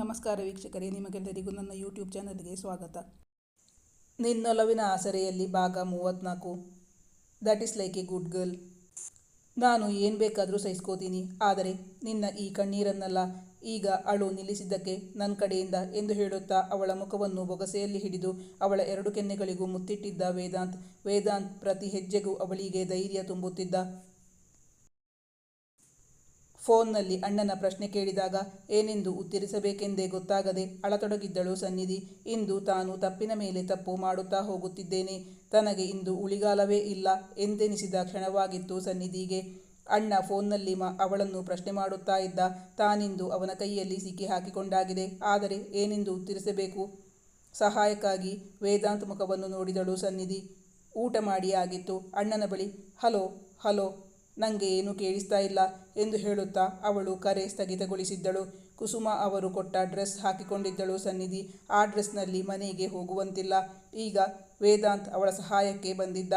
ನಮಸ್ಕಾರ ವೀಕ್ಷಕರೇ, ನಿಮಗೆಲ್ಲರಿಗೂ ನನ್ನ ಯೂಟ್ಯೂಬ್ ಚಾನಲ್ಗೆ ಸ್ವಾಗತ. ನಿನ್ನೊಲವಿನ ಆಸರೆಯಲ್ಲಿ ಭಾಗ ಮೂವತ್ತ್ನಾಲ್ಕು. That is like a good girl ನಾನು ಏನು ಬೇಕಾದರೂ ಸಹಿಸ್ಕೋತೀನಿ, ಆದರೆ ನಿನ್ನ ಈ ಕಣ್ಣೀರನ್ನೆಲ್ಲ, ಈಗ ಅಳು ನಿಲ್ಲಿಸಿದ್ದಕ್ಕೆ ನನ್ನ ಕಡೆಯಿಂದ ಎಂದು ಹೇಳುತ್ತಾ ಅವಳ ಮುಖವನ್ನು ಬೊಗಸೆಯಲ್ಲಿ ಹಿಡಿದು ಅವಳ ಎರಡು ಕೆನ್ನೆಗಳಿಗೂ ಮುತ್ತಿಟ್ಟಿದ್ದ ವೇದಾಂತ್. ವೇದಾಂತ್ ಪ್ರತಿ ಹೆಜ್ಜೆಗೂ ಅವಳಿಗೆ ಧೈರ್ಯ ತುಂಬುತ್ತಿದ್ದ. ಫೋನ್ನಲ್ಲಿ ಅಣ್ಣನ ಪ್ರಶ್ನೆ ಕೇಳಿದಾಗ, ಏನೆಂದು ಉತ್ತರಿಸಬೇಕೆಂದೇ ಗೊತ್ತಾಗದೆ ಅಳತೊಡಗಿದ್ದಳು ಸನ್ನಿಧಿ. ಇಂದು ತಾನು ತಪ್ಪಿನ ಮೇಲೆ ತಪ್ಪು ಮಾಡುತ್ತಾ ಹೋಗುತ್ತಿದ್ದೇನೆ. ತನಗೆ ಇಂದು ಉಳಿಗಾಲವೇ ಇಲ್ಲ ಎಂದೆನಿಸಿದ ಕ್ಷಣವಾಗಿತ್ತು ಸನ್ನಿಧಿಗೆ. ಅಣ್ಣ ಫೋನ್ನಲ್ಲಿ ಮ, ಅವಳನ್ನು ಪ್ರಶ್ನೆ ಮಾಡುತ್ತಾ ಇದ್ದ, ತಾನಿಂದು ಅವನ ಕೈಯಲ್ಲಿ ಸಿಕ್ಕಿ ಹಾಕಿಕೊಂಡಾಗಿದೆ. ಆದರೆ ಏನೆಂದು ಉತ್ತರಿಸಬೇಕು? ಸಹಾಯಕ್ಕಾಗಿ ವೇದಾಂತ ಮುಖವನ್ನು ನೋಡಿದಳು ಸನ್ನಿಧಿ. ಊಟ ಮಾಡಿ ಆಗಿತ್ತು. ಅಣ್ಣನ ಬಳಿ, ಹಲೋ ಹಲೋ ನನಗೆ ಏನೂ ಕೇಳಿಸ್ತಾ ಇಲ್ಲ ಎಂದು ಹೇಳುತ್ತಾ ಅವಳು ಕರೆ ಸ್ಥಗಿತಗೊಳಿಸಿದ್ದಳು. ಕುಸುಮ ಅವರು ಕೊಟ್ಟ ಡ್ರೆಸ್ ಹಾಕಿಕೊಂಡಿದ್ದಳು ಸನ್ನಿಧಿ. ಆ ಡ್ರೆಸ್ನಲ್ಲಿ ಮನೆಗೆ ಹೋಗುವಂತಿಲ್ಲ. ಈಗ ವೇದಾಂತ್ ಅವಳ ಸಹಾಯಕ್ಕೆ ಬಂದಿದ್ದ.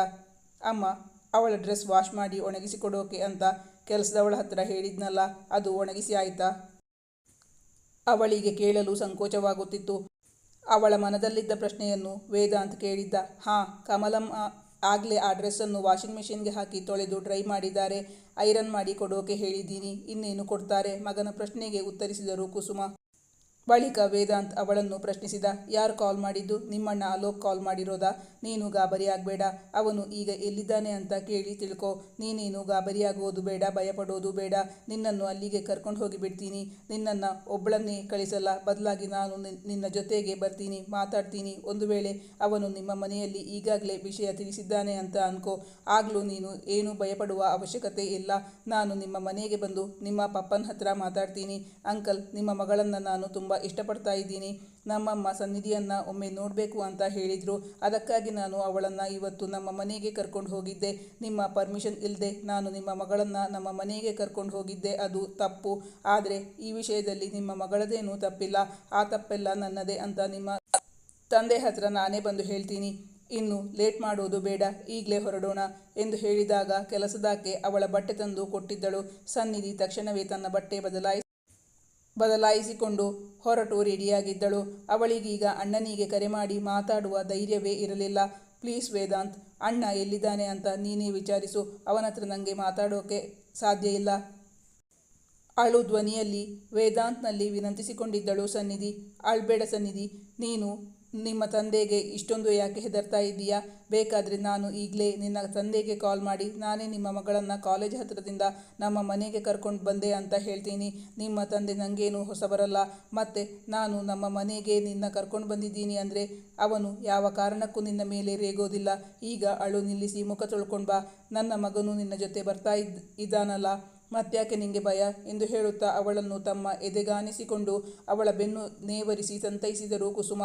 ಅಮ್ಮ, ಅವಳ ಡ್ರೆಸ್ ವಾಶ್ ಮಾಡಿ ಒಣಗಿಸಿಕೊಡೋಕೆ ಅಂತ ಕೆಲಸದವಳ ಹತ್ರ ಹೇಳಿದ್ನಲ್ಲ, ಅದು ಒಣಗಿಸಿ ಆಯ್ತಾ? ಅವಳಿಗೆ ಕೇಳಲು ಸಂಕೋಚವಾಗುತ್ತಿತ್ತು. ಅವಳ ಮನದಲ್ಲಿದ್ದ ಪ್ರಶ್ನೆಯನ್ನು ವೇದಾಂತ್ ಕೇಳಿದ್ದ. ಹಾಂ, ಕಮಲಮ್ಮ ಆಗಲೇ ಆ ಡ್ರೆಸ್ಸನ್ನು ವಾಷಿಂಗ್ ಮೆಷಿನ್ಗೆ ಹಾಕಿ ತೊಳೆದು ಡ್ರೈ ಮಾಡಿದ್ದಾರೆ. ಐರನ್ ಮಾಡಿ ಕೊಡೋಕೆ ಹೇಳಿದ್ದೀನಿ. ಇನ್ನೇನು ಕೊಡ್ತಾರೆ? ಮಗನ ಪ್ರಶ್ನೆಗೆ ಉತ್ತರಿಸಿದರು ಕುಸುಮ. ಬಳಿಕ ವೇದಾಂತ್ ಅವಳನ್ನು ಪ್ರಶ್ನಿಸಿದ, ಯಾರು ಕಾಲ್ ಮಾಡಿದ್ದು? ನಿಮ್ಮಣ್ಣ ಅಲೋಕ್ ಕಾಲ್ ಮಾಡಿರೋದಾ? ನೀನು ಗಾಬರಿಯಾಗಬೇಡ ಅವನು ಈಗ ಎಲ್ಲಿದ್ದಾನೆ ಅಂತ ಕೇಳಿ ತಿಳ್ಕೊ. ನೀನೇನು ಗಾಬರಿಯಾಗುವುದು ಬೇಡ, ಭಯಪಡೋದು ಬೇಡ. ನಿನ್ನನ್ನು ಅಲ್ಲಿಗೆ ಕರ್ಕೊಂಡು ಹೋಗಿಬಿಡ್ತೀನಿ ನಿನ್ನನ್ನು ಒಬ್ಬಳನ್ನೇ ಕಳಿಸಲ್ಲ. ಬದಲಾಗಿ ನಾನು ನಿನ್ನ ಜೊತೆಗೆ ಬರ್ತೀನಿ, ಮಾತಾಡ್ತೀನಿ. ಒಂದು ವೇಳೆ ಅವನು ನಿಮ್ಮ ಮನೆಯಲ್ಲಿ ಈಗಾಗಲೇ ವಿಷಯ ತಿಳಿಸಿದ್ದಾನೆ ಅಂತ ಅನ್ಕೋ. ಆಗಲೂ ನೀನು ಏನು ಭಯಪಡುವ ಅವಶ್ಯಕತೆ ಇಲ್ಲ. ನಾನು ನಿಮ್ಮ ಮನೆಗೆ ಬಂದು ನಿಮ್ಮ ಪಪ್ಪನ ಹತ್ರ ಮಾತಾಡ್ತೀನಿ. ಅಂಕಲ್, ನಿಮ್ಮ ಮಗಳನ್ನು ನಾನು ತುಂಬ ಇಷ್ಟಪಡ್ತಾ ಇದ್ದೀನಿ. ನಮ್ಮಮ್ಮ ಸನ್ನಿಧಿಯನ್ನು ಒಮ್ಮೆ ನೋಡಬೇಕು ಅಂತ ಹೇಳಿದರು. ಅದಕ್ಕಾಗಿ ನಾನು ಅವಳನ್ನು ಇವತ್ತು ನಮ್ಮ ಮನೆಗೆ ಕರ್ಕೊಂಡು ಹೋಗಿದ್ದೆ. ನಿಮ್ಮ ಪರ್ಮಿಷನ್ ಇಲ್ಲದೆ ನಾನು ನಿಮ್ಮ ಮಗಳನ್ನು ನಮ್ಮ ಮನೆಗೆ ಕರ್ಕೊಂಡು ಹೋಗಿದ್ದೆ. ಅದು ತಪ್ಪು. ಆದರೆ ಈ ವಿಷಯದಲ್ಲಿ ನಿಮ್ಮ ಮಗಳದೇನೂ ತಪ್ಪಿಲ್ಲ. ಆ ತಪ್ಪೆಲ್ಲ ನನ್ನದೇ ಅಂತ ನಿಮ್ಮ ತಂದೆ ಹತ್ರ ನಾನೇ ಬಂದು ಹೇಳ್ತೀನಿ. ಇನ್ನು ಲೇಟ್ ಮಾಡೋದು ಬೇಡ. ಈಗಲೇ ಹೊರಡೋಣ ಎಂದು ಹೇಳಿದಾಗ ಕೆಲಸದಾಕೆ ಅವಳ ಬಟ್ಟೆ ತಂದು ಕೊಟ್ಟಿದ್ದಳು. ಸನ್ನಿಧಿ ತಕ್ಷಣವೇ ತನ್ನ ಬಟ್ಟೆ ಬದಲಾಯಿಸಿ ಬದಲಾಯಿಸಿಕೊಂಡು ಹೊರಟು ರೆಡಿಯಾಗಿದ್ದಳು. ಅವಳಿಗೀಗ ಅಣ್ಣನಿಗೆ ಕರೆ ಮಾಡಿ ಮಾತಾಡುವ ಧೈರ್ಯವೇ ಇರಲಿಲ್ಲ. ಪ್ಲೀಸ್ ವೇದಾಂತ್, ಅಣ್ಣ ಎಲ್ಲಿದ್ದಾನೆ ಅಂತ ನೀನೇ ವಿಚಾರಿಸು. ಅವನ ಹತ್ರ ನನಗೆ ಮಾತಾಡೋಕೆ ಸಾಧ್ಯ ಇಲ್ಲ. ಅಳು ಧ್ವನಿಯಲ್ಲಿ, ವೇದಾಂತ್ನಲ್ಲಿ ವಿನಂತಿಸಿಕೊಂಡಿದ್ದಳು ಸನ್ನಿಧಿ. ಅಳ್ಬೇಡ ಸನ್ನಿಧಿ. ನೀನು ನಿಮ್ಮ ತಂದೆಗೆ ಇಷ್ಟೊಂದು ಯಾಕೆ ಹೆದರ್ತಾ ಇದ್ದೀಯಾ? ಬೇಕಾದರೆ ನಾನು ಈಗಲೇ ನಿನ್ನ ತಂದೆಗೆ ಕಾಲ್ ಮಾಡಿ, ನಾನೇ ನಿಮ್ಮ ಮಗಳನ್ನು ಕಾಲೇಜ್ ಹತ್ತಿರದಿಂದ ನಮ್ಮ ಮನೆಗೆ ಕರ್ಕೊಂಡು ಬಂದೆ ಅಂತ ಹೇಳ್ತೀನಿ. ನಿಮ್ಮ ತಂದೆ ನನಗೇನು ಹೊಸಬರಲ್ಲ ಮತ್ತು ನಾನು ನಮ್ಮ ಮನೆಗೆ ನಿನ್ನ ಕರ್ಕೊಂಡು ಬಂದಿದ್ದೀನಿ ಅಂದರೆ ಅವನು ಯಾವ ಕಾರಣಕ್ಕೂ ನಿನ್ನ ಮೇಲೆ ರೇಗೋದಿಲ್ಲ. ಈಗ ಅಳು ನಿಲ್ಲಿಸಿ ಮುಖ ತೊಳ್ಕೊಂಡು ಬಾ. ನನ್ನ ಮಗನು ನಿನ್ನ ಜೊತೆ ಬರ್ತಾ ಇದ್ದ ಇದ್ದಾನಲ್ಲ. ಮತ್ತ್ಯಾಕೆ ನಿಂಗೆ ಭಯ? ಎಂದು ಹೇಳುತ್ತಾ ಅವಳನ್ನು ತಮ್ಮ ಎದೆಗಾನಿಸಿಕೊಂಡು ಅವಳ ಬೆನ್ನು ನೇವರಿಸಿ ಸಂತೈಸಿದರು ಕುಸುಮ.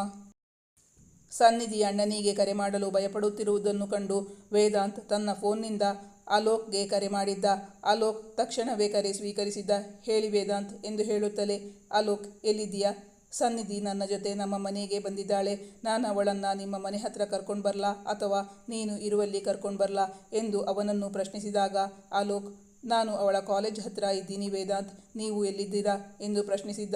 ಸನ್ನಿಧಿ ಅಣ್ಣನಿಗೆ ಕರೆ ಮಾಡಲು ಭಯಪಡುತ್ತಿರುವುದನ್ನು ಕಂಡು ವೇದಾಂತ್ ತನ್ನ ಫೋನ್ನಿಂದ, ಅಲೋಕ್ಗೆ ಕರೆ ಮಾಡಿದ್ದ, ಅಲೋಕ್ ತಕ್ಷಣವೇ ಕರೆ ಸ್ವೀಕರಿಸಿದ್ದ, ಹೇಳಿ ವೇದಾಂತ್ ಎಂದು ಹೇಳುತ್ತಲೇ, ಅಲೋಕ್, ಎಲ್ಲಿದ್ದೀಯಾ? ಸನ್ನಿಧಿ ನನ್ನ ಜೊತೆ ನಮ್ಮ ಮನೆಗೆ ಬಂದಿದ್ದಾಳೆ. ನಾನು ಅವಳನ್ನು ನಿಮ್ಮ ಮನೆ ಹತ್ರ ಕರ್ಕೊಂಡು ಬರಲಾ ಅಥವಾ ನೀನು ಇರುವಲ್ಲಿ ಕರ್ಕೊಂಡು ಬರಲಾ? ಎಂದು ಅವನನ್ನು ಪ್ರಶ್ನಿಸಿದಾಗ, ಅಲೋಕ್, ನಾನು ಅವಳ ಕಾಲೇಜ್ ಹತ್ರ ಇದ್ದೀನಿ ವೇದಾಂತ್. ನೀವು ಎಲ್ಲಿದ್ದೀರಾ? ಎಂದು ಪ್ರಶ್ನಿಸಿದ್ದ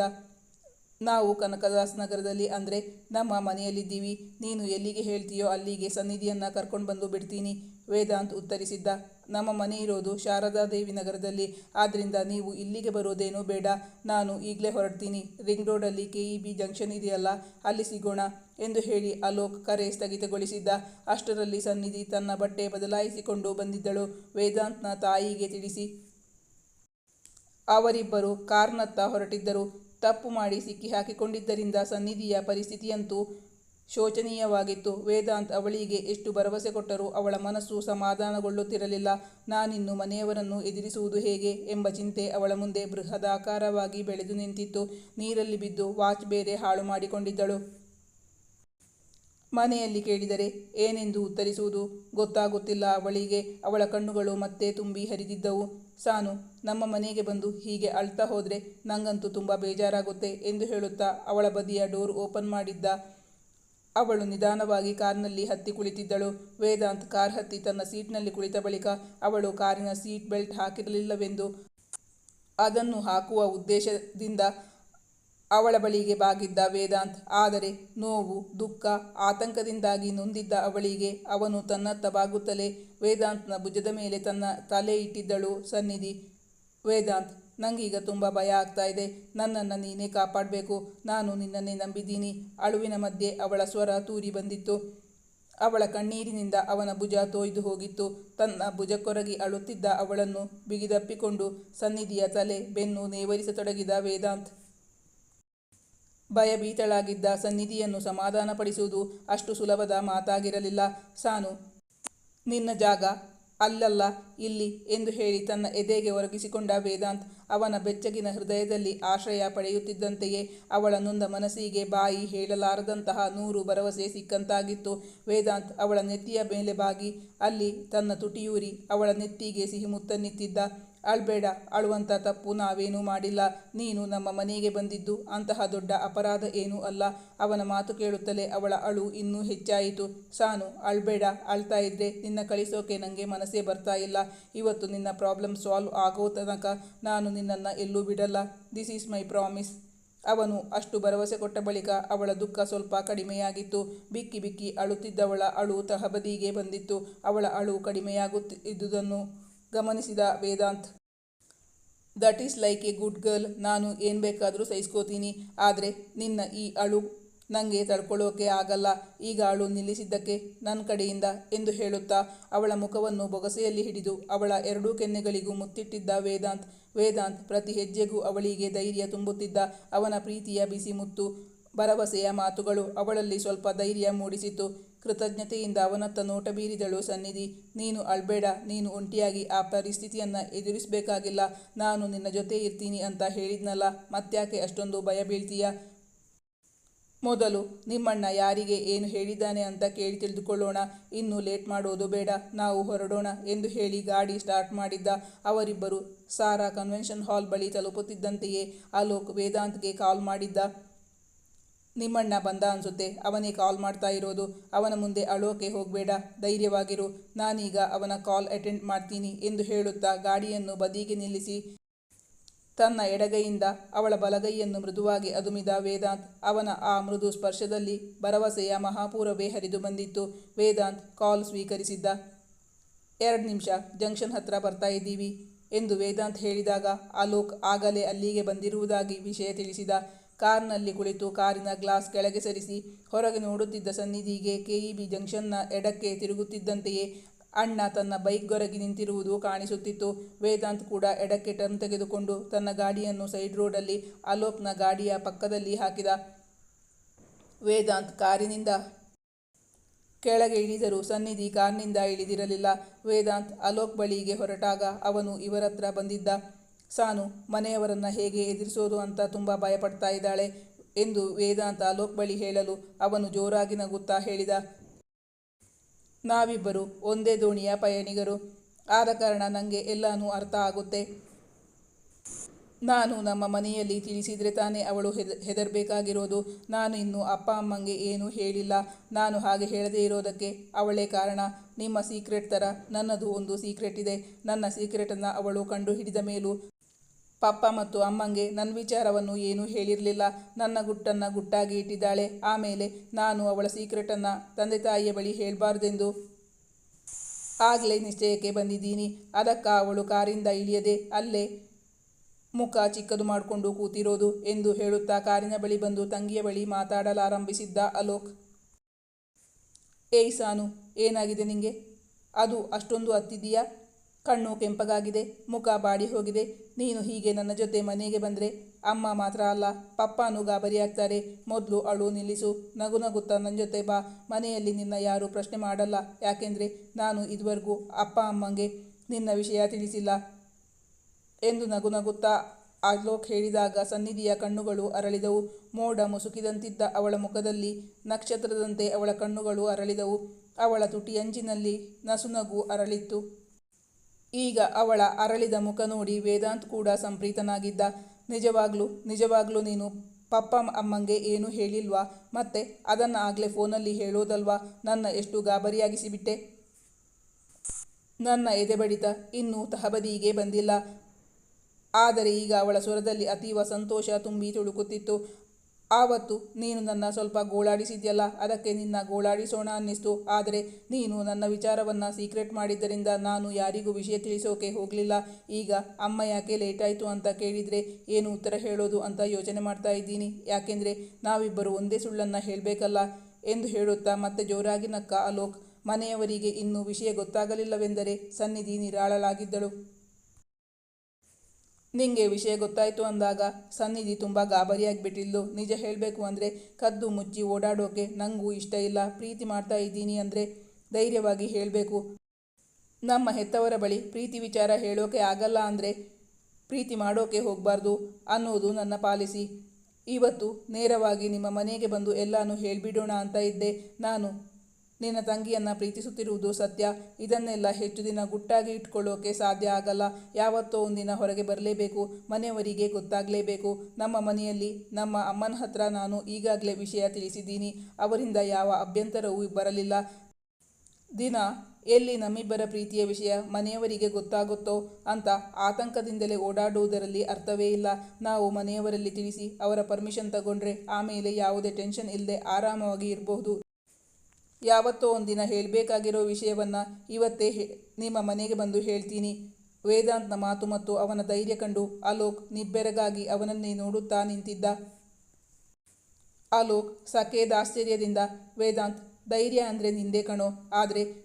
ನಾವು ಕನಕದಾಸ್ ನಗರದಲ್ಲಿ ಅಂದರೆ ನಮ್ಮ ಮನೆಯಲ್ಲಿದ್ದೀವಿ. ನೀನು ಎಲ್ಲಿಗೆ ಹೇಳ್ತೀಯೋ ಅಲ್ಲಿಗೆ ಸನ್ನಿಧಿಯನ್ನು ಕರ್ಕೊಂಡು ಬಂದು ಬಿಡ್ತೀನಿ. ವೇದಾಂತ್ ಉತ್ತರಿಸಿದ್ದ, ನಮ್ಮ ಮನೆ ಇರೋದು ಶಾರದಾದೇವಿ ನಗರದಲ್ಲಿ. ಆದ್ದರಿಂದ ನೀವು ಇಲ್ಲಿಗೆ ಬರೋದೇನೂ ಬೇಡ. ನಾನು ಈಗಲೇ ಹೊರಡ್ತೀನಿ. ರಿಂಗ್ ರೋಡಲ್ಲಿ ಕೆ ಇ ಬಿ ಜಂಕ್ಷನ್ ಇದೆಯಲ್ಲ, ಅಲ್ಲಿ ಸಿಗೋಣ ಎಂದು ಹೇಳಿ ಅಲೋಕ್ ಕರೆ ಸ್ಥಗಿತಗೊಳಿಸಿದ್ದ. ಅಷ್ಟರಲ್ಲಿ ಸನ್ನಿಧಿ ತನ್ನ ಬಟ್ಟೆ ಬದಲಾಯಿಸಿಕೊಂಡು ಬಂದಿದ್ದಳು. ವೇದಾಂತ್ನ ತಾಯಿಗೆ ತಿಳಿಸಿ, ಅವರಿಬ್ಬರು ಕಾರ್ನತ್ತ ಹೊರಟಿದ್ದರು. ತಪ್ಪು ಮಾಡಿ ಸಿಕ್ಕಿ ಹಾಕಿಕೊಂಡಿದ್ದರಿಂದ ಸನ್ನಿಧಿಯ ಪರಿಸ್ಥಿತಿಯಂತೂ ಶೋಚನೀಯವಾಗಿತ್ತು. ವೇದಾಂತ್ ಅವಳಿಗೆ ಎಷ್ಟು ಭರವಸೆ ಕೊಟ್ಟರೂ ಅವಳ ಮನಸ್ಸು ಸಮಾಧಾನಗೊಳ್ಳುತ್ತಿರಲಿಲ್ಲ. ನಾನಿನ್ನು ಮನೆಯವರನ್ನು ಎದುರಿಸುವುದು ಹೇಗೆ ಎಂಬ ಚಿಂತೆ ಅವಳ ಮುಂದೆ ಬೃಹದಾಕಾರವಾಗಿ ಬೆಳೆದು ನಿಂತಿತ್ತು. ನೀರಲ್ಲಿ ಬಿದ್ದು ವಾಚ್ ಬೇರೆ ಹಾಳು ಮಾಡಿಕೊಂಡಿದ್ದಳು ಮನೆಯಲ್ಲಿ ಕೇಳಿದರೆ, ಏನೆಂದು ಉತ್ತರಿಸುವುದು? ಗೊತ್ತಾಗುತ್ತಿಲ್ಲ ಅವಳಿಗೆ. ಅವಳ ಕಣ್ಣುಗಳು ಮತ್ತೆ ತುಂಬಿ ಹರಿದಿದ್ದವು. ಸಾನು, ನಮ್ಮ ಮನೆಗೆ ಬಂದು ಹೀಗೆ ಅಳ್ತಾ ಹೋದರೆ ನಂಗಂತೂ ತುಂಬ ಬೇಜಾರಾಗುತ್ತೆ ಎಂದು ಹೇಳುತ್ತಾ ಅವಳ ಬದಿಯ ಡೋರ್ ಓಪನ್ ಮಾಡಿದ್ದ. ಅವಳು ನಿಧಾನವಾಗಿ ಕಾರ್ನಲ್ಲಿ ಹತ್ತಿ ಕುಳಿತಿದ್ದಳು. ವೇದಾಂತ್ ಕಾರ್ ಹತ್ತಿ ತನ್ನ ಸೀಟ್ನಲ್ಲಿ ಕುಳಿತ ಬಳಿಕ ಅವಳು ಕಾರಿನ ಸೀಟ್ ಬೆಲ್ಟ್ ಹಾಕಿರಲಿಲ್ಲವೆಂದು ಅದನ್ನು ಹಾಕುವ ಉದ್ದೇಶದಿಂದ ಅವಳ ಬಳಿಗೆ ಬಾಗಿದ್ದ ವೇದಾಂತ್, ಆದರೆ ನೋವು, ದುಃಖ, ಆತಂಕದಿಂದಾಗಿ ನೊಂದಿದ್ದ ಅವಳಿಗೆ ಅವನು ತನ್ನತ್ತ ಬಾಗುತ್ತಲೇ ವೇದಾಂತ್ನ ಭುಜದ ಮೇಲೆ ತನ್ನ ತಲೆ ಇಟ್ಟಿದ್ದಳು. ಸನ್ನಿಧಿ, ವೇದಾಂತ್, ನಂಗೀಗ ತುಂಬ ಭಯ ಆಗ್ತಾ ಇದೆ. ನನ್ನನ್ನು ನೀನೇ ಕಾಪಾಡಬೇಕು. ನಾನು ನಿನ್ನನ್ನೇ ನಂಬಿದ್ದೀನಿ. ಅಳುವಿನ ಮಧ್ಯೆ ಅವಳ ಸ್ವರ ತೂರಿ ಬಂದಿತ್ತು. ಅವಳ ಕಣ್ಣೀರಿನಿಂದ ಅವನ ಭುಜ ತೋಯ್ದು ಹೋಗಿತ್ತು. ತನ್ನ ಭುಜಕ್ಕೊರಗಿ ಅಳುತ್ತಿದ್ದ ಅವಳನ್ನು ಬಿಗಿದಪ್ಪಿಕೊಂಡು ಸನ್ನಿಧಿಯ ತಲೆ ಬೆನ್ನು ನೇವರಿಸತೊಡಗಿದ ವೇದಾಂತ್ ಭಯಭೀತಳಾಗಿದ್ದ ಸನ್ನಿಧಿಯನ್ನು ಸಮಾಧಾನಪಡಿಸುವುದು ಅಷ್ಟು ಸುಲಭದ ಮಾತಾಗಿರಲಿಲ್ಲ. ಸಾನು, ನಿನ್ನ ಜಾಗ ಅಲ್ಲಲ್ಲ, ಇಲ್ಲಿ ಎಂದು ಹೇಳಿ ತನ್ನ ಎದೆಗೆ ಒರಗಿಸಿಕೊಂಡ ವೇದಾಂತ್ ಅವನ ಬೆಚ್ಚಗಿನ ಹೃದಯದಲ್ಲಿ ಆಶ್ರಯ ಪಡೆಯುತ್ತಿದ್ದಂತೆಯೇ ಅವಳ ನೊಂದ ಮನಸ್ಸಿಗೆ ಬಾಯಿ ಹೇಳಲಾರದಂತಹ ನೂರು ಭರವಸೆ ಸಿಕ್ಕಂತಾಗಿತ್ತು. ವೇದಾಂತ್ ಅವಳ ನೆತ್ತಿಯ ಮೇಲೆ ಬಾಗಿ, ಅಲ್ಲಿ ತನ್ನ ತುಟಿಯೂರಿ ಅವಳ ನೆತ್ತಿಗೆ ಸಿಹಿ ಮುತ್ತನ್ನಿತ್ತಿದ್ದ ಅಳ್ಬೇಡ ಅಳುವಂಥ ತಪ್ಪು ನಾವೇನೂ ಮಾಡಿಲ್ಲ. ನೀನು ನಮ್ಮ ಮನೆಗೆ ಬಂದಿದ್ದು ಅಂತಹ ದೊಡ್ಡ ಅಪರಾಧ ಏನೂ ಅಲ್ಲ. ಅವನ ಮಾತು ಕೇಳುತ್ತಲೇ ಅವಳ ಅಳು ಇನ್ನೂ ಹೆಚ್ಚಾಯಿತು. ಸಾನು ಅಳ್ಬೇಡ ಅಳ್ತಾ ಇದ್ರೆ ನಿನ್ನ ಕಳಿಸೋಕೆ ನನಗೆ ಮನಸ್ಸೇ ಬರ್ತಾ ಇಲ್ಲ. ಇವತ್ತು ನಿನ್ನ ಪ್ರಾಬ್ಲಮ್ ಸಾಲ್ವ್ ಆಗೋ ತನಕ ನಾನು ನಿನ್ನನ್ನು ಎಲ್ಲೂ ಬಿಡಲ್ಲ. ದಿಸ್ ಈಸ್ ಮೈ ಪ್ರಾಮಿಸ್ ಅವನು ಅಷ್ಟು ಭರವಸೆ ಕೊಟ್ಟ ಬಳಿಕ ಅವಳ ದುಃಖ ಸ್ವಲ್ಪ ಕಡಿಮೆಯಾಗಿತ್ತು. ಬಿಕ್ಕಿ ಬಿಕ್ಕಿ ಅಳುತ್ತಿದ್ದವಳ ಅಳು ತಹಬದಿಗೆ ಬಂದಿತ್ತು. ಅವಳ ಅಳು ಕಡಿಮೆಯಾಗುತ್ತಿದ್ದುದನ್ನು ಗಮನಿಸಿದ Vedant that is like a good girl ನಾನು ಏನು ಬೇಕಾದರೂ ಸಹಿಸ್ಕೋತೀನಿ. ಆದರೆ ನಿನ್ನ ಈ ಅಳು ನನಗೆ ತಡ್ಕೊಳ್ಳೋಕೆ ಆಗಲ್ಲ. ಈಗ ಅಳು ನಿಲ್ಲಿಸಿದ್ದಕ್ಕೆ ನನ್ನ ಕಡೆಯಿಂದ ಎಂದು ಹೇಳುತ್ತಾ ಅವಳ ಮುಖವನ್ನು ಬೊಗಸೆಯಲ್ಲಿ ಹಿಡಿದು ಅವಳ ಎರಡೂ ಕೆನ್ನೆಗಳಿಗೂ ಮುತ್ತಿಟ್ಟಿದ್ದ ವೇದಾಂತ್ ವೇದಾಂತ್, ಪ್ರತಿ ಹೆಜ್ಜೆಗೂ ಅವಳಿಗೆ ಧೈರ್ಯ ತುಂಬುತ್ತಿದ್ದ ಅವನ ಪ್ರೀತಿಯ ಬಿಸಿ ಮುತ್ತು, ಭರವಸೆಯ ಮಾತುಗಳು ಅವಳಲ್ಲಿ ಸ್ವಲ್ಪ ಧೈರ್ಯ ಮೂಡಿಸಿತು. ಕೃತಜ್ಞತೆಯಿಂದ ಅವನತ್ತ ನೋಟ ಬೀರಿದಳು ಸನ್ನಿಧಿ. ನೀನು ಅಳ್ಬೇಡ, ನೀನು ಒಂಟಿಯಾಗಿ ಆ ಪರಿಸ್ಥಿತಿಯನ್ನು ಎದುರಿಸಬೇಕಾಗಿಲ್ಲ. ನಾನು ನಿನ್ನ ಜೊತೆ ಇರ್ತೀನಿ ಅಂತ ಹೇಳಿದ್ನಲ್ಲ, ಮತ್ತ್ಯಾಕೆ ಅಷ್ಟೊಂದು ಭಯ ಬೀಳ್ತೀಯ? ಮೊದಲು, ನಿಮ್ಮಣ್ಣ ಯಾರಿಗೆ ಏನು ಹೇಳಿದ್ದಾನೆ ಅಂತ ಕೇಳಿ ತಿಳಿದುಕೊಳ್ಳೋಣ. ಇನ್ನು ಲೇಟ್ ಮಾಡೋದು ಬೇಡ, ನಾವು ಹೊರಡೋಣ ಎಂದು ಹೇಳಿ ಗಾಡಿ ಸ್ಟಾರ್ಟ್ ಮಾಡಿದ್ದ. ಅವರಿಬ್ಬರು ಸಾರಾ ಕನ್ವೆನ್ಷನ್ ಹಾಲ್ ಬಳಿ ತಲುಪುತ್ತಿದ್ದಂತೆಯೇ ಅಲೋಕ್ ವೇದಾಂತ್ಗೆ ಕಾಲ್ ಮಾಡಿದ್ದ. ನಿಮ್ಮಣ್ಣ ಬಂದ ಅನ್ಸುತ್ತೆ. ಅವನೇ ಕಾಲ್ ಮಾಡ್ತಾ ಇರೋದು. ಅವನ ಮುಂದೆ ಅಳೋಕೆ ಹೋಗಬೇಡ. ಧೈರ್ಯವಾಗಿರು. ನಾನೀಗ ಅವನ ಕಾಲ್ ಅಟೆಂಡ್ ಮಾಡ್ತೀನಿ ಎಂದು ಹೇಳುತ್ತಾ ಗಾಡಿಯನ್ನು ಬದಿಗೆ ನಿಲ್ಲಿಸಿ. ತನ್ನ ಎಡಗೈಯಿಂದ ಅವಳ ಬಲಗೈಯನ್ನು ಮೃದುವಾಗಿ ಅದುಮಿದ ವೇದಾಂತ್, ಅವನ ಆ ಮೃದು ಸ್ಪರ್ಶದಲ್ಲಿ ಭರವಸೆಯ ಮಹಾಪೂರವೇ ಹರಿದು ಬಂದಿತ್ತು. ವೇದಾಂತ್ ಕಾಲ್ ಸ್ವೀಕರಿಸಿದ್ದ. ಎರಡು ನಿಮಿಷ. ಜಂಕ್ಷನ್ ಹತ್ರ ಬರ್ತಾ ಇದ್ದೀವಿ ಎಂದು ವೇದಾಂತ್ ಹೇಳಿದಾಗ ಅಲೋಕ್ ಆಗಲೇ ಅಲ್ಲಿಗೆ ಬಂದಿರುವುದಾಗಿ ವಿಷಯ ತಿಳಿಸಿದ. ಕಾರ್ನಲ್ಲಿ ಕುಳಿತು ಕಾರಿನ ಗ್ಲಾಸ್ ಕೆಳಗೆ ಸರಿಸಿ ಹೊರಗೆ ನೋಡುತ್ತಿದ್ದ ಸನ್ನಿಧಿಗೆ ಕೆಇಬಿ ಜಂಕ್ಷನ್ನ ಎಡಕ್ಕೆ ತಿರುಗುತ್ತಿದ್ದಂತೆಯೇ ಅಣ್ಣ ತನ್ನ ಬೈಕ್ ಬೈಕ್ಗೊರಗಿ ನಿಂತಿರುವುದು ಕಾಣಿಸುತ್ತಿತ್ತು. ವೇದಾಂತ್ ಕೂಡ ಎಡಕ್ಕೆ ಟರ್ನ್ ತೆಗೆದುಕೊಂಡು ತನ್ನ ಗಾಡಿಯನ್ನು ಸೈಡ್ ರೋಡಲ್ಲಿ ಅಲೋಕ್ನ ಗಾಡಿಯ ಪಕ್ಕದಲ್ಲಿ ಹಾಕಿದ. ವೇದಾಂತ್ ಕಾರಿನಿಂದ ಕೆಳಗೆ ಇಳಿದರೂ ಸನ್ನಿಧಿ ಕಾರ್ನಿಂದ ಇಳಿದಿರಲಿಲ್ಲ. ವೇದಾಂತ್ ಅಲೋಕ್ ಬಳಿಗೆ ಹೊರಟಾಗ ಅವನು ಇವರತ್ರ ಬಂದಿದ್ದ. ಸಾನು, ಮನೆಯವರನ್ನು ಹೇಗೆ ಎದುರಿಸೋದು ಅಂತ ತುಂಬ ಭಯಪಡ್ತಾ ಇದ್ದಾಳೆ ಎಂದು ವೇದಾಂತ ಅಲೋಕ್ ಬಳಿ ಹೇಳಲು ಅವನು ಜೋರಾಗಿ ನಗುತ್ತಾ ಹೇಳಿದ, ನಾವಿಬ್ಬರು ಒಂದೇ ದೋಣಿಯ ಪಯಣಿಗರು. ಆದ ಕಾರಣ ನನಗೆ ಎಲ್ಲಾನು ಅರ್ಥ ಆಗುತ್ತೆ. ನಾನು ನಮ್ಮ ಮನೆಯಲ್ಲಿ ತಿಳಿಸಿದರೆ ತಾನೇ ಅವಳು ಹೆದ, ಹೆದರಬೇಕಾಗಿರೋದು. ನಾನು ಇನ್ನು ಅಪ್ಪ ಅಮ್ಮಂಗೆ ಏನೂ ಹೇಳಿಲ್ಲ. ನಾನು ಹಾಗೆ ಹೇಳದೇ ಇರೋದಕ್ಕೆ ಅವಳೇ ಕಾರಣ. ನಿಮ್ಮ ಸೀಕ್ರೆಟ್ ಥರ ನನ್ನದು ಒಂದು ಸೀಕ್ರೆಟ್ ಇದೆ. ನನ್ನ ಸೀಕ್ರೆಟನ್ನು ಅವಳು ಕಂಡು ಹಿಡಿದ ಮೇಲೂ ಪಪ್ಪ ಮತ್ತು ಅಮ್ಮಂಗೆ ನನ್ನ ವಿಚಾರವನ್ನು ಏನೂ ಹೇಳಿರಲಿಲ್ಲ. ನನ್ನ ಗುಟ್ಟನ್ನು ಗುಟ್ಟಾಗಿ ಇಟ್ಟಿದ್ದಾಳೆ. ಆಮೇಲೆ ನಾನು ಅವಳ ಸೀಕ್ರೆಟನ್ನು ತಂದೆ ತಾಯಿಯ ಬಳಿ ಹೇಳಬಾರ್ದೆಂದು ಆಗಲೇ ನಿಶ್ಚಯಕ್ಕೆ ಬಂದಿದ್ದೀನಿ. ಅದಕ್ಕ ಅವಳು ಕಾರಿಂದ ಇಳಿಯದೆ ಅಲ್ಲೇ ಮುಖ ಚಿಕ್ಕದು ಮಾಡಿಕೊಂಡು ಕೂತಿರೋದು ಎಂದು ಹೇಳುತ್ತಾ ಕಾರಿನ ಬಳಿ ಬಂದು ತಂಗಿಯ ಬಳಿ ಮಾತಾಡಲಾರಂಭಿಸಿದ್ದ ಅಲೋಕ್. ಏಯ್ ಸಾನು, ಏನಾಗಿದೆ ನಿಂಗೆ? ಅದು ಅಷ್ಟೊಂದು ಹತ್ತಿದೆಯಾ ಕಣ್ಣು ಕೆಂಪಗಾಗಿದೆ, ಮುಖ ಬಾಡಿ ಹೋಗಿದೆ. ನೀನು ಹೀಗೆ ನನ್ನ ಜೊತೆ ಮನೆಗೆ ಬಂದರೆ ಅಮ್ಮ ಮಾತ್ರ ಅಲ್ಲ, ಪಪ್ಪಾನು ಗಾಬರಿಯಾಗ್ತಾರೆ ಮೊದಲು ಅಳು ನಿಲ್ಲಿಸು, ನಗು ನಗುತ್ತಾ ನನ್ನ ಜೊತೆ ಬಾ. ಮನೆಯಲ್ಲಿ ನಿನ್ನ ಯಾರೂ ಪ್ರಶ್ನೆ ಮಾಡಲ್ಲ. ಯಾಕೆಂದರೆ ನಾನು ಇದುವರೆಗೂ ಅಪ್ಪ ಅಮ್ಮಂಗೆ ನಿನ್ನ ವಿಷಯ ತಿಳಿಸಿಲ್ಲ ಎಂದು ನಗು ನಗುತ್ತಾ ಅಲೋಕ್ ಹೇಳಿದಾಗ ಸನ್ನಿಧಿಯ ಕಣ್ಣುಗಳು ಅರಳಿದವು. ಮೋಡ ಮುಸುಕಿದಂತಿದ್ದ ಅವಳ ಮುಖದಲ್ಲಿ ನಕ್ಷತ್ರದಂತೆ ಅವಳ ಕಣ್ಣುಗಳು ಅರಳಿದವು. ಅವಳ ತುಟಿಯಂಚಿನಲ್ಲಿ ನಸುನಗು ಅರಳಿತ್ತು. ಈಗ ಅವಳ ಅರಳಿದ ಮುಖ ನೋಡಿ ವೇದಾಂತ್ ಕೂಡ ಸಂಪ್ರೀತನಾಗಿದ್ದ. ನಿಜವಾಗ್ಲೂ ನಿಜವಾಗ್ಲೂ ನೀನು ಪಪ್ಪ ಅಮ್ಮಂಗೆ ಏನೂ ಹೇಳಿಲ್ವಾ? ಮತ್ತೆ ಅದನ್ನು ಆಗಲೇ ಫೋನಲ್ಲಿ ಹೇಳೋದಲ್ವಾ? ನನ್ನ ಎಷ್ಟು ಗಾಬರಿಯಾಗಿಸಿಬಿಟ್ಟೆ. ನನ್ನ ಎದೆ ಬಡಿತ ಇನ್ನೂ ತಹಬದಿಗೆ ಬಂದಿಲ್ಲ. ಆದರೆ ಈಗ ಅವಳ ಸ್ವರದಲ್ಲಿ ಅತೀವ ಸಂತೋಷ ತುಂಬಿ ತುಳುಕುತ್ತಿತ್ತು. ಆವತ್ತು ನೀನು ನನ್ನ ಸ್ವಲ್ಪ ಗೋಳಾಡಿಸಿದ್ಯಲ್ಲ, ಅದಕ್ಕೆ ನಿನ್ನ ಗೋಳಾಡಿಸೋಣ ಅನ್ನಿಸ್ತು. ಆದರೆ ನೀನು ನನ್ನ ವಿಚಾರವನ್ನು ಸೀಕ್ರೆಟ್ ಮಾಡಿದ್ದರಿಂದ ನಾನು ಯಾರಿಗೂ ವಿಷಯ ತಿಳಿಸೋಕೆ ಹೋಗಲಿಲ್ಲ. ಈಗ ಅಮ್ಮ ಯಾಕೆ ಲೇಟಾಯಿತು ಅಂತ ಕೇಳಿದರೆ ಏನು ಉತ್ತರ ಹೇಳೋದು ಅಂತ ಯೋಚನೆ ಮಾಡ್ತಾ ಇದ್ದೀನಿ. ಯಾಕೆಂದರೆ ನಾವಿಬ್ಬರು ಒಂದೇ ಸುಳ್ಳನ್ನು ಹೇಳಬೇಕಲ್ಲ ಎಂದು ಹೇಳುತ್ತಾ ಮತ್ತೆ ಜೋರಾಗಿ ನಕ್ಕ ಅಲೋಕ್, ಮನೆಯವರಿಗೆ ಇನ್ನೂ ವಿಷಯ ಗೊತ್ತಾಗಲಿಲ್ಲವೆಂದರೆ ಸನ್ನಿಧಿ ನಿರಾಳಲಾಗಿದ್ದಳು ನಿಂಗೆ ವಿಷಯ ಗೊತ್ತಾಯಿತು ಅಂದಾಗ ಸನ್ನಿಧಿ ತುಂಬ ಗಾಬರಿಯಾಗಿಬಿಟ್ಟಿದ್ಲು. ನಿಜ ಹೇಳಬೇಕು ಅಂದರೆ ಕದ್ದು ಮುಚ್ಚಿ ಓಡಾಡೋಕೆ ನನಗೂ ಇಷ್ಟ ಇಲ್ಲ. ಪ್ರೀತಿ ಮಾಡ್ತಾ ಇದ್ದೀನಿ ಅಂದರೆ ಧೈರ್ಯವಾಗಿ ಹೇಳಬೇಕು. ನಮ್ಮ ಹೆತ್ತವರ ಬಳಿ ಪ್ರೀತಿ ವಿಚಾರ ಹೇಳೋಕೆ ಆಗಲ್ಲ ಅಂದರೆ ಪ್ರೀತಿ ಮಾಡೋಕೆ ಹೋಗಬಾರ್ದು ಅನ್ನೋದು ನನ್ನ ಪಾಲಿಸಿ. ಇವತ್ತು ನೇರವಾಗಿ ನಿಮ್ಮ ಮನೆಗೆ ಬಂದು ಎಲ್ಲಾನು ಹೇಳಿಬಿಡೋಣ ಅಂತ ಇದ್ದೆ. ನಾನು ನಿನ್ನ ತಂಗಿಯನ್ನು ಪ್ರೀತಿಸುತ್ತಿರುವುದು ಸತ್ಯ. ಇದನ್ನೆಲ್ಲ ಹೆಚ್ಚು ದಿನ ಗುಟ್ಟಾಗಿ ಇಟ್ಕೊಳ್ಳೋಕೆ ಸಾಧ್ಯ ಆಗಲ್ಲ. ಯಾವತ್ತೋ ಒಂದಿನ ಹೊರಗೆ ಬರಲೇಬೇಕು. ಮನೆಯವರಿಗೆ ಗೊತ್ತಾಗಲೇಬೇಕು. ನಮ್ಮ ಮನೆಯಲ್ಲಿ ನಮ್ಮ ಅಮ್ಮನ ಹತ್ರ ನಾನು ಈಗಾಗಲೇ ವಿಷಯ ತಿಳಿಸಿದ್ದೀನಿ. ಅವರಿಂದ ಯಾವ ಅಭ್ಯಂತರವೂ ಬರಲಿಲ್ಲ. ದಿನ, ಎಲ್ಲಿ ನಮ್ಮಿಬ್ಬರ ಪ್ರೀತಿಯ ವಿಷಯ ಮನೆಯವರಿಗೆ ಗೊತ್ತಾಗುತ್ತೋ ಅಂತ ಆತಂಕದಿಂದಲೇ ಓಡಾಡುವುದರಲ್ಲಿ ಅರ್ಥವೇ ಇಲ್ಲ. ನಾವು ಮನೆಯವರಲ್ಲಿ ತಿಳಿಸಿ ಅವರ ಪರ್ಮಿಷನ್ ತಗೊಂಡ್ರೆ ಆಮೇಲೆ ಯಾವುದೇ ಟೆನ್ಷನ್ ಇಲ್ಲದೆ ಆರಾಮವಾಗಿ ಇರಬಹುದು. ಯಾವತ್ತೋ ಒಂದಿನ ಹೇಳಬೇಕಾಗಿರೋ ವಿಷಯವನ್ನು ಇವತ್ತೇ ನಿಮ್ಮ ಮನೆಗೆ ಬಂದು ಹೇಳ್ತೀನಿ. ವೇದಾಂತ್ನ ಮಾತು ಮತ್ತು ಅವನ ಧೈರ್ಯ ಕಂಡು ಅಲೋಕ್ ನಿಬ್ಬೆರಗಾಗಿ ಅವನನ್ನೇ ನೋಡುತ್ತಾ ನಿಂತಿದ್ದ. ಅಲೋಕ್ ಸಖೇದಾಶ್ಚರ್ಯದಿಂದ ವೇದಾಂತ್, ಧೈರ್ಯ ಅಂದರೆ ನಿಂದೆ ಕಣೋ. ಆದರೆ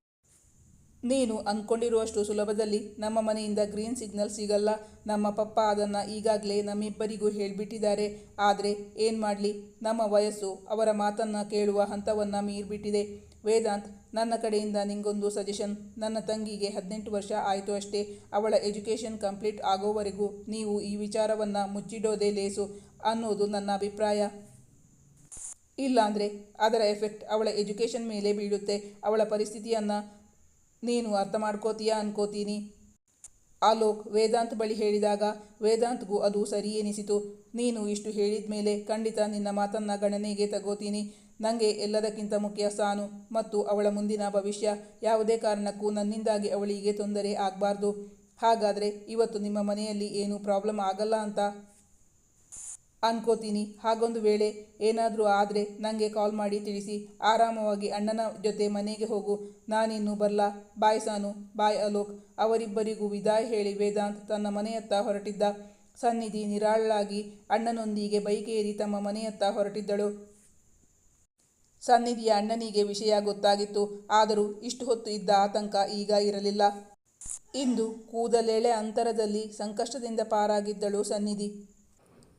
ನೀನು ಅಂದ್ಕೊಂಡಿರುವಷ್ಟು ಸುಲಭದಲ್ಲಿ ನಮ್ಮ ಮನೆಯಿಂದ ಗ್ರೀನ್ ಸಿಗ್ನಲ್ ಸಿಗಲ್ಲ. ನಮ್ಮ ಪಪ್ಪ ಅದನ್ನು ಈಗಾಗಲೇ ನಮ್ಮಿಬ್ಬರಿಗೂ ಹೇಳಿಬಿಟ್ಟಿದ್ದಾರೆ. ಆದರೆ ಏನು ಮಾಡಲಿ? ನಮ್ಮ ವಯಸ್ಸು ಅವರ ಮಾತನ್ನು ಕೇಳುವ ಹಂತವನ್ನು ಮೀರಿಬಿಟ್ಟಿದೆ. ವೇದಾಂತ್, ನನ್ನ ಕಡೆಯಿಂದ ನಿಂಗೊಂದು ಸಜೆಷನ್ ನನ್ನ ತಂಗಿಗೆ ಹದಿನೆಂಟು ವರ್ಷ ಆಯಿತು ಅಷ್ಟೇ. ಅವಳ ಎಜುಕೇಷನ್ ಕಂಪ್ಲೀಟ್ ಆಗೋವರೆಗೂ ನೀವು ಈ ವಿಚಾರವನ್ನು ಮುಚ್ಚಿಡೋದೇ ಲೇಸು ಅನ್ನೋದು ನನ್ನ ಅಭಿಪ್ರಾಯ. ಇಲ್ಲಾಂದರೆ ಅದರ ಎಫೆಕ್ಟ್ ಅವಳ ಎಜುಕೇಷನ್ ಮೇಲೆ ಬೀಳುತ್ತೆ. ಅವಳ ಪರಿಸ್ಥಿತಿಯನ್ನು ನೀನು ಅರ್ಥ ಮಾಡ್ಕೋತೀಯಾ ಅನ್ಕೋತೀನಿ. ಆಲೋಕ್ ವೇದಾಂತ್ ಬಳಿ ಹೇಳಿದಾಗ, ವೇದಾಂತ್ಗೂ ಅದು ಸರಿ ಎನಿಸಿತು. ನೀನು ಇಷ್ಟು ಹೇಳಿದ ಮೇಲೆ ಖಂಡಿತ ನಿನ್ನ ಮಾತನ್ನ ಗಣನೆಗೆ ತಗೋತೀನಿ. ನನಗೆ ಎಲ್ಲದಕ್ಕಿಂತ ಮುಖ್ಯ ಸಾನು ಮತ್ತು ಅವಳ ಮುಂದಿನ ಭವಿಷ್ಯ. ಯಾವುದೇ ಕಾರಣಕ್ಕೂ ನನ್ನಿಂದಾಗಿ ಅವಳಿಗೆ ತೊಂದರೆ ಆಗಬಾರ್ದು. ಹಾಗಾದರೆ ಇವತ್ತು ನಿಮ್ಮ ಮನೆಯಲ್ಲಿ ಏನೂ ಪ್ರಾಬ್ಲಮ್ ಆಗಲ್ಲ ಅಂತ? ಅನ್ಕೋತೀನಿ. ಹಾಗೊಂದು ವೇಳೆ ಏನಾದರೂ ಆದರೆ ನನಗೆ ಕಾಲ್ ಮಾಡಿ ತಿಳಿಸಿ. ಆರಾಮವಾಗಿ ಅಣ್ಣನ ಜೊತೆ ಮನೆಗೆ ಹೋಗು. ನಾನಿನ್ನು ಬರ್ಲಾ. ಬಾಯ್ ಸಾನು. ಬಾಯ್ ಅಲೋಕ್. ಅವರಿಬ್ಬರಿಗೂ ವಿದಾಯ ಹೇಳಿ ವೇದಾಂತ್ ತನ್ನ ಮನೆಯತ್ತ ಹೊರಟಿದ್ದ. ಸನ್ನಿಧಿ ನಿರಾಳಾಗಿ ಅಣ್ಣನೊಂದಿಗೆ ಬೈಕೇರಿ ತಮ್ಮ ಮನೆಯತ್ತ ಹೊರಟಿದ್ದಳು. ಸನ್ನಿಧಿಯ ಅಣ್ಣನಿಗೆ ವಿಷಯ ಗೊತ್ತಾಗಿತ್ತು. ಆದರೂ ಇಷ್ಟು ಹೊತ್ತು ಇದ್ದ ಆತಂಕ ಈಗ ಇರಲಿಲ್ಲ. ಇಂದು ಕೂದಲೆಳೆ ಅಂತರದಲ್ಲಿ ಸಂಕಷ್ಟದಿಂದ ಪಾರಾಗಿದ್ದಳು ಸನ್ನಿಧಿ.